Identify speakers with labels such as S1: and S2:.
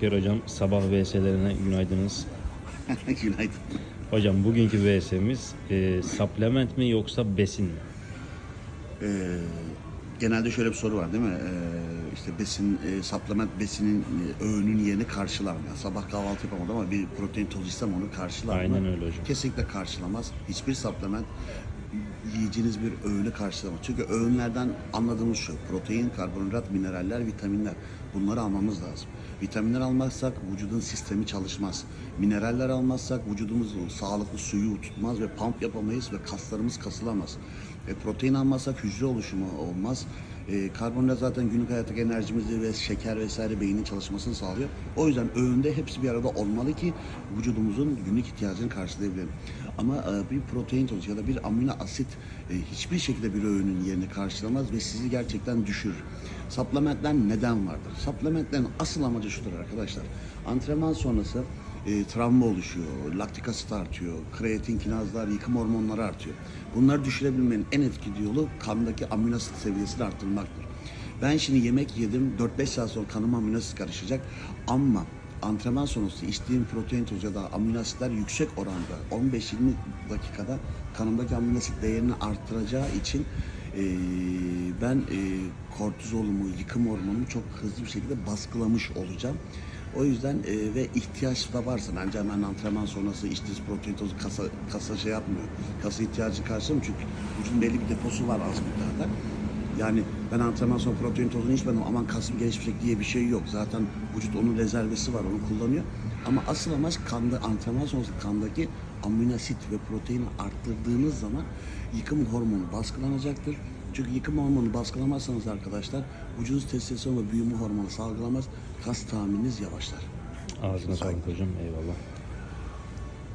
S1: Türker hocam sabah VS'lerine günaydınız.
S2: Günaydın.
S1: Hocam bugünkü VS'miz e, supplement mi yoksa besin mi?
S2: Ee, genelde şöyle bir soru var değil mi? Ee, işte besin, e, supplement besinin e, öğünün yerini karşılar mı? Yani sabah kahvaltı yapamadım ama bir protein tozu istem onu karşılar mı?
S1: Aynen öyle hocam.
S2: Kesinlikle karşılamaz. Hiçbir supplement yiyeceğiniz bir öğünü karşılamaz. Çünkü öğünlerden anladığımız şu. Protein, karbonhidrat, mineraller, vitaminler. Bunları almamız lazım. Vitaminler almazsak vücudun sistemi çalışmaz. Mineraller almazsak vücudumuz sağlıklı suyu tutmaz ve pump yapamayız ve kaslarımız kasılamaz. E, protein almazsak hücre oluşumu olmaz. E, karbonhidrat zaten günlük hayattaki enerjimizi ve şeker vesaire beynin çalışmasını sağlıyor. O yüzden öğünde hepsi bir arada olmalı ki vücudumuzun günlük ihtiyacını karşılayabilelim. Ama e, bir protein tozu ya da bir amino asit e, hiçbir şekilde bir öğünün yerini karşılamaz ve sizi gerçekten düşürür. Supplementler neden vardır? Supplementlerin asıl amacı şudur arkadaşlar. Antrenman sonrası e, travma oluşuyor, laktik asit artıyor, kreatin kinazlar, yıkım hormonları artıyor. Bunları düşürebilmenin en etkili yolu kandaki amino asit seviyesini arttırmaktır. Ben şimdi yemek yedim, 4-5 saat sonra kanıma amino asit karışacak ama antrenman sonrası içtiğim protein tozu ya da amino asitler yüksek oranda 15-20 dakikada kanımdaki amino asit değerini arttıracağı için e, ben e, kortizolumu, yıkım hormonumu çok hızlı bir şekilde baskılamış olacağım. O yüzden e, ve ihtiyaç da varsa bence hemen antrenman sonrası içtiğiniz protein tozu kasa, kasa şey yapmıyor. Kasa ihtiyacı karşılamıyor çünkü vücudun belli bir deposu var az miktarda. Yani ben antrenman sonra protein tozunu içmedim aman kasım gelişmeyecek diye bir şey yok. Zaten vücut onun rezervesi var onu kullanıyor. Ama asıl amaç kanda antrenman sonrası kandaki amino asit ve proteini arttırdığınız zaman yıkım hormonu baskılanacaktır. Çünkü yıkım hormonu baskılamazsanız arkadaşlar vücudunuz testosteron ve büyüme hormonu salgılamaz. Kas tahmininiz yavaşlar.
S1: Ağzına sağlık hocam. Eyvallah.